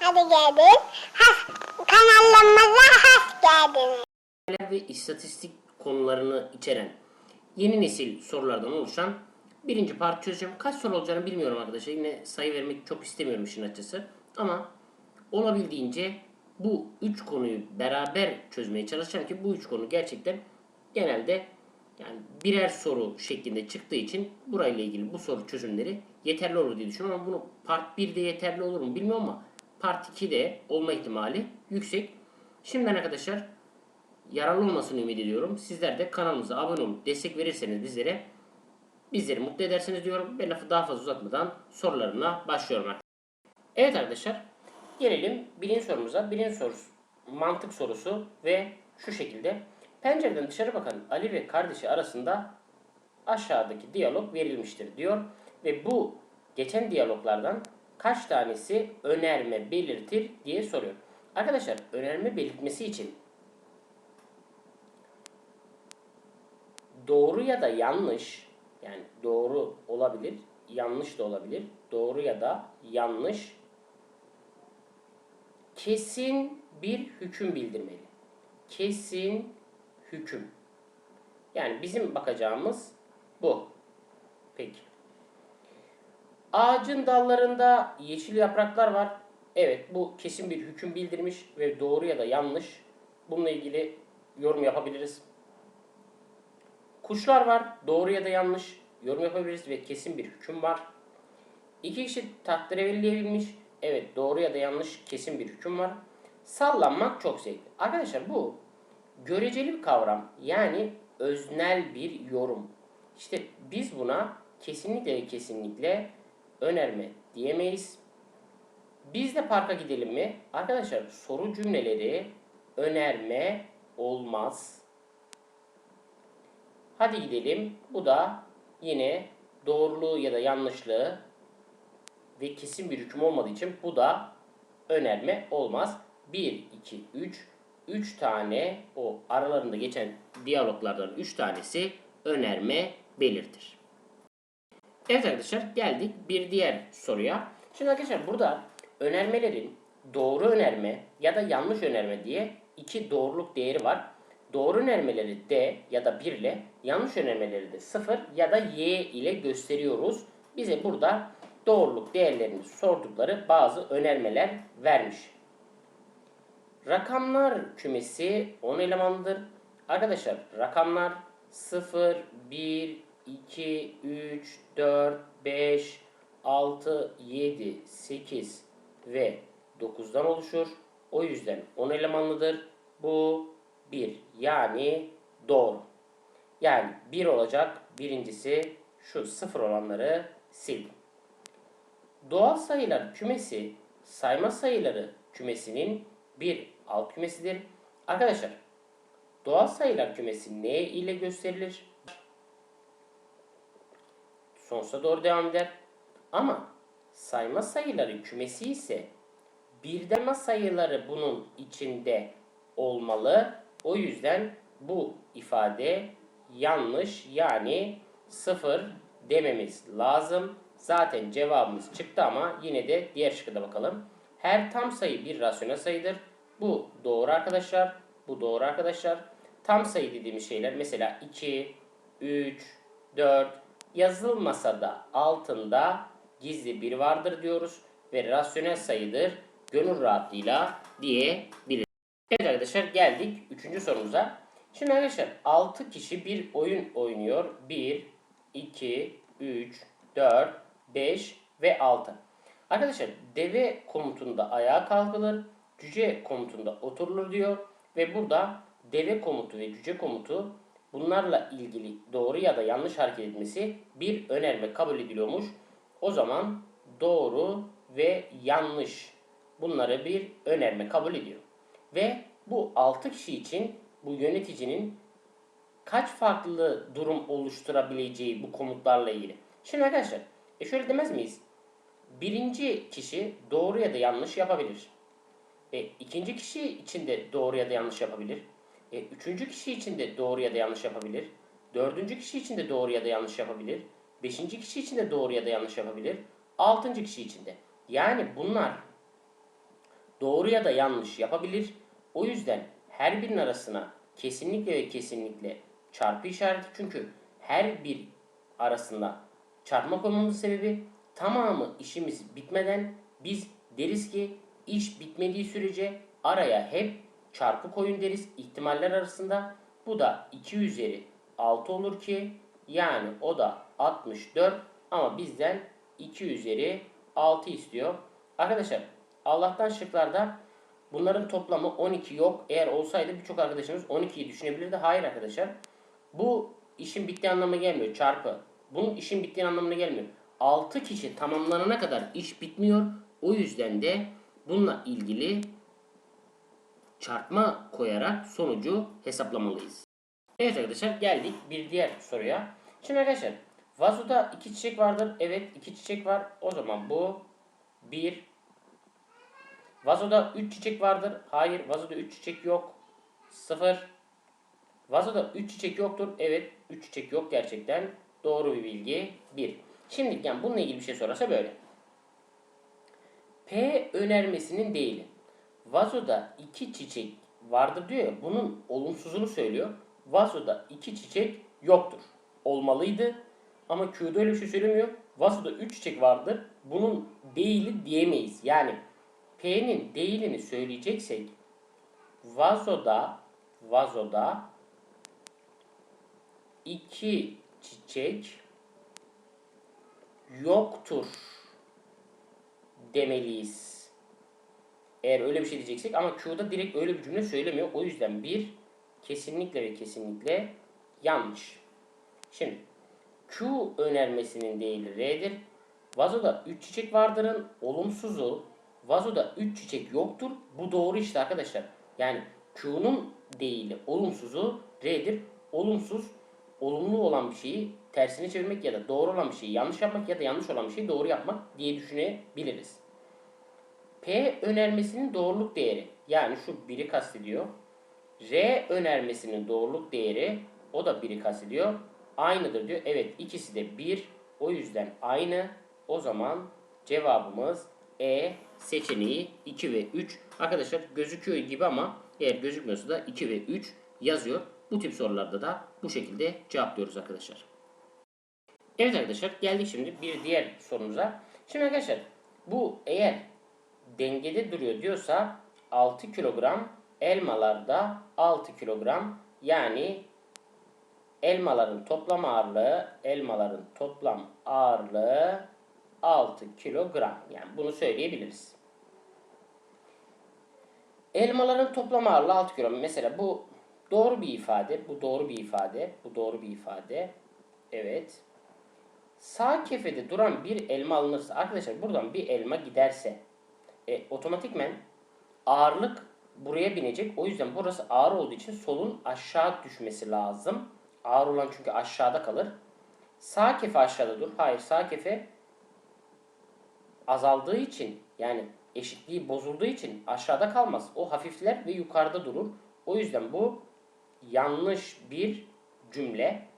Hadi geldin. Has, kanalımıza hoş geldiniz. ve istatistik konularını içeren yeni nesil sorulardan oluşan birinci part çözeceğim. Kaç soru olacağını bilmiyorum arkadaşlar. Yine sayı vermek çok istemiyorum işin açısı. Ama olabildiğince bu üç konuyu beraber çözmeye çalışacağım ki bu üç konu gerçekten genelde yani birer soru şeklinde çıktığı için burayla ilgili bu soru çözümleri yeterli olur diye düşünüyorum. Ama bunu part 1'de yeterli olur mu bilmiyorum ama part 2'de olma ihtimali yüksek. Şimdiden arkadaşlar yararlı olmasını ümit ediyorum. Sizler de kanalımıza abone olup destek verirseniz bizlere bizleri mutlu edersiniz diyorum. Ve lafı daha fazla uzatmadan sorularına başlıyorum artık. Evet arkadaşlar gelelim birinci sorumuza. Birinci sorusu mantık sorusu ve şu şekilde. Pencereden dışarı bakan Ali ve kardeşi arasında aşağıdaki diyalog verilmiştir diyor. Ve bu geçen diyaloglardan kaç tanesi önerme belirtir diye soruyor. Arkadaşlar önerme belirtmesi için doğru ya da yanlış yani doğru olabilir, yanlış da olabilir. Doğru ya da yanlış kesin bir hüküm bildirmeli. Kesin hüküm. Yani bizim bakacağımız bu. Peki. Ağacın dallarında yeşil yapraklar var. Evet bu kesin bir hüküm bildirmiş ve doğru ya da yanlış. Bununla ilgili yorum yapabiliriz. Kuşlar var. Doğru ya da yanlış yorum yapabiliriz ve kesin bir hüküm var. İki kişi tahterevalliye Evet doğru ya da yanlış kesin bir hüküm var. Sallanmak çok zevkli. Arkadaşlar bu göreceli bir kavram. Yani öznel bir yorum. İşte biz buna kesinlikle ve kesinlikle önerme diyemeyiz. Biz de parka gidelim mi? Arkadaşlar soru cümleleri önerme olmaz. Hadi gidelim. Bu da yine doğruluğu ya da yanlışlığı ve kesin bir hüküm olmadığı için bu da önerme olmaz. 1, 2, 3, 3 tane o aralarında geçen diyaloglardan 3 tanesi önerme belirtir. Evet arkadaşlar geldik bir diğer soruya. Şimdi arkadaşlar burada önermelerin doğru önerme ya da yanlış önerme diye iki doğruluk değeri var. Doğru önermeleri D ya da 1 ile, yanlış önermeleri de 0 ya da Y ile gösteriyoruz. Bize burada doğruluk değerlerini sordukları bazı önermeler vermiş. Rakamlar kümesi 10 elemanlıdır. Arkadaşlar rakamlar 0, 1, 2, 3, 4, 5, 6, 7, 8 ve 9'dan oluşur. O yüzden 10 elemanlıdır. Bu 1 yani doğru. Yani 1 olacak birincisi şu 0 olanları sildim. Doğal sayılar kümesi sayma sayıları kümesinin bir alt kümesidir. Arkadaşlar doğal sayılar kümesi ne ile gösterilir? Sonsuza doğru devam eder. Ama sayma sayıları kümesi ise birden sayıları bunun içinde olmalı. O yüzden bu ifade yanlış yani sıfır dememiz lazım. Zaten cevabımız çıktı ama yine de diğer şıkkıda bakalım. Her tam sayı bir rasyonel sayıdır. Bu doğru arkadaşlar. Bu doğru arkadaşlar. Tam sayı dediğimiz şeyler mesela 2, 3, 4 yazılmasa da altında gizli bir vardır diyoruz ve rasyonel sayıdır. Gönül rahatlığıyla diyebiliriz. Evet arkadaşlar geldik 3. sorumuza. Şimdi arkadaşlar 6 kişi bir oyun oynuyor. 1, 2, 3, 4, 5 ve 6. Arkadaşlar deve komutunda ayağa kalkılır. Cüce komutunda oturulur diyor. Ve burada deve komutu ve cüce komutu bunlarla ilgili doğru ya da yanlış hareket etmesi bir önerme kabul ediliyormuş. O zaman doğru ve yanlış bunları bir önerme kabul ediyor. Ve bu 6 kişi için bu yöneticinin kaç farklı durum oluşturabileceği bu komutlarla ilgili. Şimdi arkadaşlar e şöyle demez miyiz? Birinci kişi doğru ya da yanlış yapabilir. E, ikinci kişi için de doğru ya da yanlış yapabilir. E, üçüncü kişi için de doğru ya da yanlış yapabilir. Dördüncü kişi için de doğru ya da yanlış yapabilir. Beşinci kişi için de doğru ya da yanlış yapabilir. altıncı kişi içinde. Yani bunlar doğru ya da yanlış yapabilir. O yüzden her birinin arasına kesinlikle ve kesinlikle çarpı işareti çünkü her bir arasında çarpma koymamızın sebebi tamamı işimiz bitmeden biz deriz ki iş bitmediği sürece araya hep çarpı koyun deriz ihtimaller arasında. Bu da 2 üzeri 6 olur ki yani o da 64 ama bizden 2 üzeri 6 istiyor. Arkadaşlar Allah'tan şıklarda bunların toplamı 12 yok. Eğer olsaydı birçok arkadaşımız 12'yi düşünebilirdi. Hayır arkadaşlar. Bu işin bittiği anlamına gelmiyor. Çarpı. Bunun işin bittiği anlamına gelmiyor. 6 kişi tamamlanana kadar iş bitmiyor. O yüzden de bununla ilgili çarpma koyarak sonucu hesaplamalıyız. Evet arkadaşlar geldik bir diğer soruya. Şimdi arkadaşlar vazoda iki çiçek vardır. Evet iki çiçek var. O zaman bu bir. Vazoda üç çiçek vardır. Hayır vazoda üç çiçek yok. Sıfır. Vazoda üç çiçek yoktur. Evet üç çiçek yok gerçekten. Doğru bir bilgi. Bir. Şimdi yani bununla ilgili bir şey sorarsa böyle. P önermesinin değili. Vazoda iki çiçek vardır diyor ya. Bunun olumsuzunu söylüyor. Vazoda iki çiçek yoktur. Olmalıydı. Ama Q'da öyle bir şey söylemiyor. Vazoda üç çiçek vardır. Bunun değili diyemeyiz. Yani P'nin değilini söyleyeceksek vazoda vazoda iki çiçek yoktur demeliyiz. Eğer öyle bir şey diyeceksek ama Q'da direkt öyle bir cümle söylemiyor. O yüzden bir kesinlikle ve kesinlikle yanlış. Şimdi Q önermesinin değili R'dir. Vazoda 3 çiçek vardırın olumsuzu vazoda 3 çiçek yoktur. Bu doğru işte arkadaşlar. Yani Q'nun değili olumsuzu R'dir. Olumsuz olumlu olan bir şeyi tersine çevirmek ya da doğru olan bir şeyi yanlış yapmak ya da yanlış olan bir şeyi doğru yapmak diye düşünebiliriz. P önermesinin doğruluk değeri yani şu biri kastediyor. R önermesinin doğruluk değeri o da biri kastediyor. Aynıdır diyor. Evet ikisi de 1. O yüzden aynı. O zaman cevabımız E seçeneği 2 ve 3. Arkadaşlar gözüküyor gibi ama eğer gözükmüyorsa da 2 ve 3 yazıyor. Bu tip sorularda da bu şekilde cevaplıyoruz arkadaşlar. Evet arkadaşlar geldik şimdi bir diğer sorumuza. Şimdi arkadaşlar bu eğer dengede duruyor diyorsa 6 kilogram elmalarda 6 kilogram yani elmaların toplam ağırlığı elmaların toplam ağırlığı 6 kilogram. Yani bunu söyleyebiliriz. Elmaların toplam ağırlığı 6 kilogram. Mesela bu doğru bir ifade. Bu doğru bir ifade. Bu doğru bir ifade. Evet. Sağ kefede duran bir elma alınırsa arkadaşlar buradan bir elma giderse e, otomatikmen ağırlık buraya binecek. O yüzden burası ağır olduğu için solun aşağı düşmesi lazım. Ağır olan çünkü aşağıda kalır. Sağ kefe aşağıda dur. Hayır sağ kefe azaldığı için yani eşitliği bozulduğu için aşağıda kalmaz. O hafifler ve yukarıda durur. O yüzden bu yanlış bir cümle.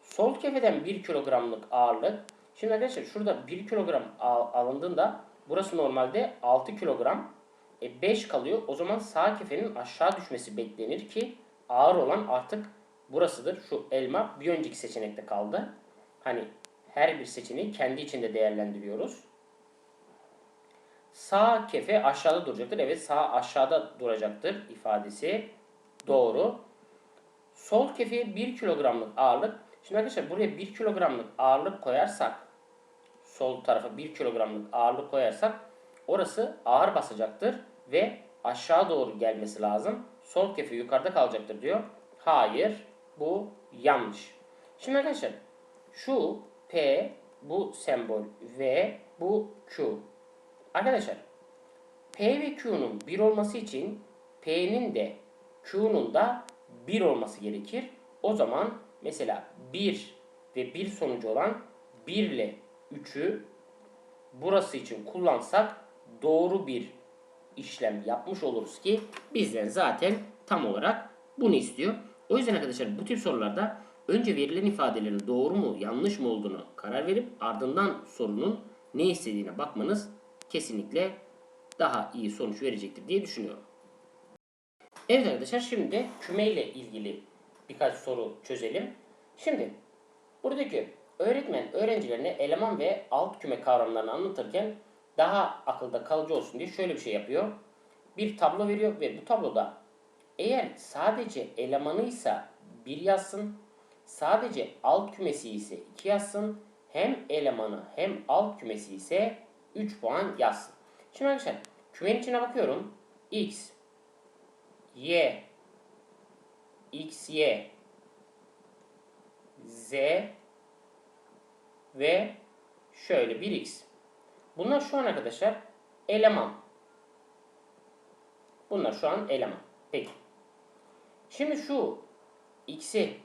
Sol kefeden 1 kilogramlık ağırlık. Şimdi arkadaşlar şurada 1 kilogram al- alındığında burası normalde 6 kilogram. E 5 kalıyor. O zaman sağ kefenin aşağı düşmesi beklenir ki ağır olan artık burasıdır. Şu elma bir önceki seçenekte kaldı. Hani her bir seçeneği kendi içinde değerlendiriyoruz. Sağ kefe aşağıda duracaktır. Evet sağ aşağıda duracaktır ifadesi doğru. Sol kefeye 1 kilogramlık ağırlık. Şimdi arkadaşlar buraya 1 kilogramlık ağırlık koyarsak sol tarafa 1 kilogramlık ağırlık koyarsak orası ağır basacaktır ve aşağı doğru gelmesi lazım. Sol kefe yukarıda kalacaktır diyor. Hayır bu yanlış. Şimdi arkadaşlar şu P bu sembol V bu Q. Arkadaşlar P ve Q'nun 1 olması için P'nin de Q'nun da 1 olması gerekir. O zaman mesela 1 ve 1 sonucu olan 1 ile 3'ü burası için kullansak doğru bir işlem yapmış oluruz ki bizden zaten tam olarak bunu istiyor. O yüzden arkadaşlar bu tip sorularda önce verilen ifadelerin doğru mu yanlış mı olduğunu karar verip ardından sorunun ne istediğine bakmanız kesinlikle daha iyi sonuç verecektir diye düşünüyorum. Evet arkadaşlar şimdi küme ile ilgili birkaç soru çözelim. Şimdi buradaki öğretmen öğrencilerine eleman ve alt küme kavramlarını anlatırken daha akılda kalıcı olsun diye şöyle bir şey yapıyor. Bir tablo veriyor ve bu tabloda eğer sadece elemanıysa bir yazsın, sadece alt kümesi ise 2 yazsın, hem elemanı hem alt kümesi ise 3 puan yazsın. Şimdi arkadaşlar kümenin içine bakıyorum. X, Y, X, Y, Z ve şöyle 1X. Bunlar şu an arkadaşlar eleman. Bunlar şu an eleman. Peki. Şimdi şu x'i,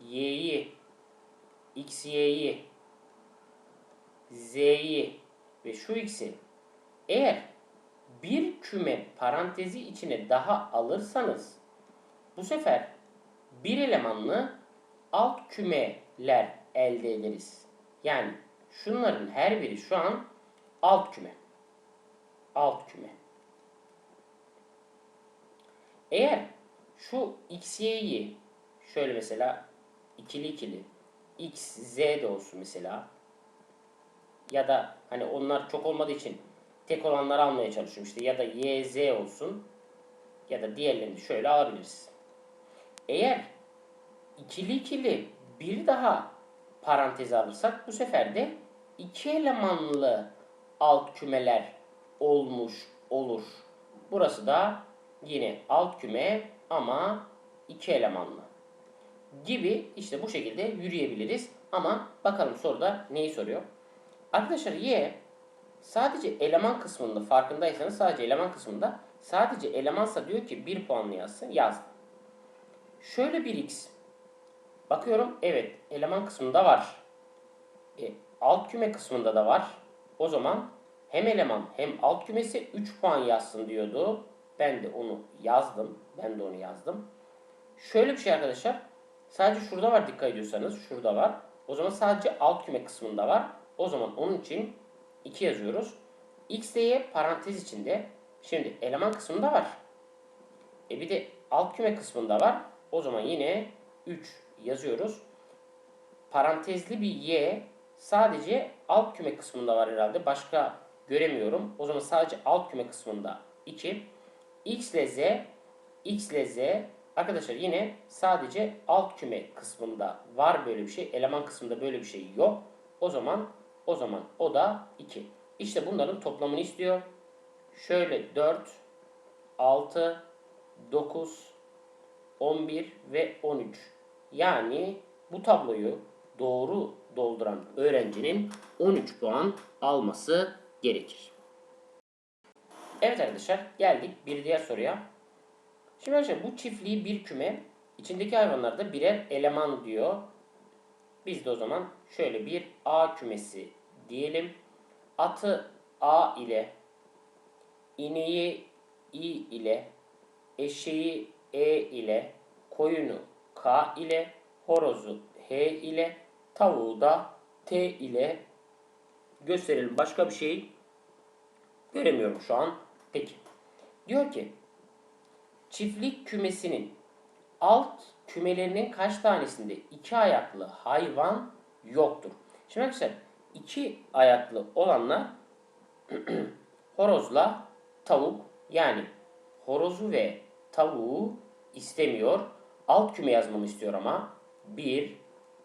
y'yi, x, y'yi, z'yi ve şu x'i eğer bir küme parantezi içine daha alırsanız bu sefer bir elemanlı alt kümeler elde ederiz. Yani şunların her biri şu an alt küme. Alt küme. Eğer şu x, y'yi şöyle mesela ikili ikili x, z de olsun mesela ya da hani onlar çok olmadığı için tek olanları almaya çalışıyorum işte ya da y, z olsun ya da diğerlerini şöyle alabiliriz. Eğer ikili ikili bir daha paranteze alırsak bu sefer de iki elemanlı alt kümeler olmuş olur. Burası da yine alt küme ama iki elemanlı gibi işte bu şekilde yürüyebiliriz. Ama bakalım soruda neyi soruyor? Arkadaşlar y sadece eleman kısmında farkındaysanız sadece eleman kısmında sadece elemansa diyor ki 1 puanlı yazsın yazdı. Şöyle bir x bakıyorum evet eleman kısmında var. E, alt küme kısmında da var. O zaman hem eleman hem alt kümesi 3 puan yazsın diyordu. Ben de onu yazdım. Ben de onu yazdım. Şöyle bir şey arkadaşlar. Sadece şurada var dikkat ediyorsanız. Şurada var. O zaman sadece alt küme kısmında var. O zaman onun için 2 yazıyoruz. X Y parantez içinde. Şimdi eleman kısmında var. E bir de alt küme kısmında var. O zaman yine 3 yazıyoruz. Parantezli bir Y sadece alt küme kısmında var herhalde. Başka göremiyorum. O zaman sadece alt küme kısmında 2. X ile Z, X ile Z arkadaşlar yine sadece alt küme kısmında var böyle bir şey. Eleman kısmında böyle bir şey yok. O zaman o zaman o da 2. İşte bunların toplamını istiyor. Şöyle 4, 6, 9, 11 ve 13. Yani bu tabloyu doğru dolduran öğrencinin 13 puan alması gerekir. Evet arkadaşlar geldik bir diğer soruya. Şimdi arkadaşlar bu çiftliği bir küme içindeki hayvanlarda birer eleman diyor. Biz de o zaman şöyle bir A kümesi diyelim. Atı A ile, ineği İ ile, eşeği E ile, koyunu K ile, horozu H ile, tavuğu da T ile gösterelim. Başka bir şey göremiyorum şu an. Peki. Diyor ki çiftlik kümesinin alt kümelerinin kaç tanesinde iki ayaklı hayvan yoktur? Şimdi arkadaşlar iki ayaklı olanlar horozla tavuk yani horozu ve tavuğu istemiyor. Alt küme yazmamı istiyor ama 1,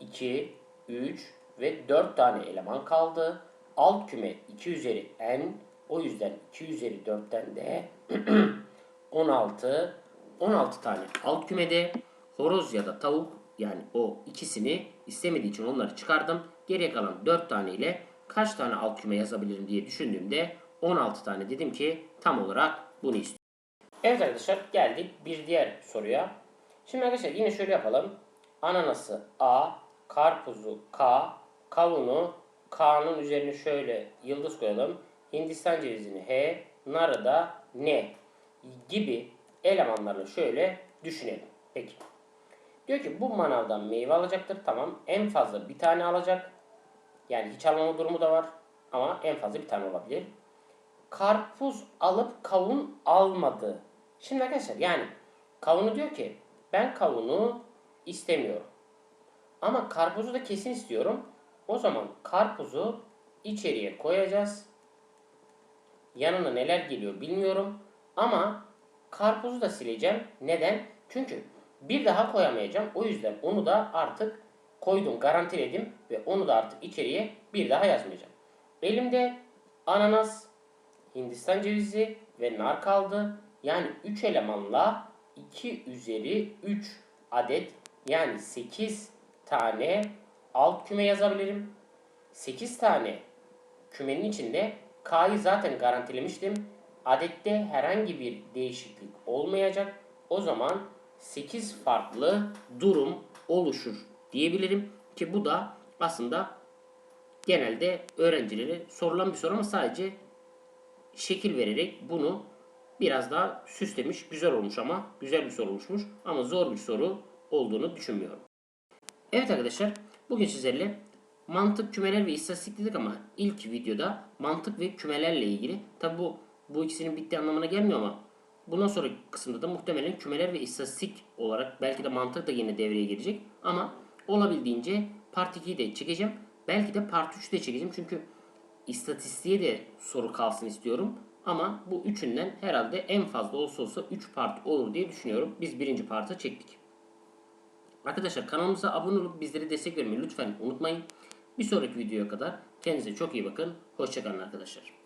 2, 3 ve 4 tane eleman kaldı. Alt küme 2 üzeri n o yüzden 2 üzeri 4'ten de 16 16 tane alt kümede horoz ya da tavuk yani o ikisini istemediği için onları çıkardım. Geriye kalan 4 tane ile kaç tane alt küme yazabilirim diye düşündüğümde 16 tane dedim ki tam olarak bunu istiyorum. Evet arkadaşlar geldik bir diğer soruya. Şimdi arkadaşlar yine şöyle yapalım. Ananası A, karpuzu K, kavunu K'nın üzerine şöyle yıldız koyalım. Hindistan cevizini H, narı da N gibi elemanlarını şöyle düşünelim. Peki. Diyor ki bu manavdan meyve alacaktır. Tamam. En fazla bir tane alacak. Yani hiç almama durumu da var. ama en fazla bir tane olabilir. Karpuz alıp kavun almadı. Şimdi arkadaşlar yani kavunu diyor ki ben kavunu istemiyorum. Ama karpuzu da kesin istiyorum. O zaman karpuzu içeriye koyacağız. Yanına neler geliyor bilmiyorum. Ama karpuzu da sileceğim. Neden? Çünkü bir daha koyamayacağım. O yüzden onu da artık koydum, garantiledim ve onu da artık içeriye bir daha yazmayacağım. Elimde ananas, Hindistan cevizi ve nar kaldı. Yani 3 elemanla 2 üzeri 3 adet yani 8 tane alt küme yazabilirim. 8 tane kümenin içinde K'yı zaten garantilemiştim. Adette herhangi bir değişiklik olmayacak. O zaman 8 farklı durum oluşur diyebilirim ki bu da aslında genelde öğrencilere sorulan bir soru ama sadece şekil vererek bunu biraz daha süslemiş, güzel olmuş ama güzel bir soru oluşmuş ama zor bir soru olduğunu düşünmüyorum. Evet arkadaşlar, bugün sizlerle mantık, kümeler ve istatistik dedik ama ilk videoda mantık ve kümelerle ilgili. Tabi bu bu ikisinin bittiği anlamına gelmiyor ama bundan sonraki kısımda da muhtemelen kümeler ve istatistik olarak belki de mantık da yine devreye girecek. Ama olabildiğince part 2'yi de çekeceğim. Belki de part 3'ü de çekeceğim çünkü istatistiğe de soru kalsın istiyorum. Ama bu üçünden herhalde en fazla olsa olsa 3 part olur diye düşünüyorum. Biz birinci partı çektik. Arkadaşlar kanalımıza abone olup bizlere destek vermeyi lütfen unutmayın. Bir sonraki videoya kadar kendinize çok iyi bakın. Hoşçakalın arkadaşlar.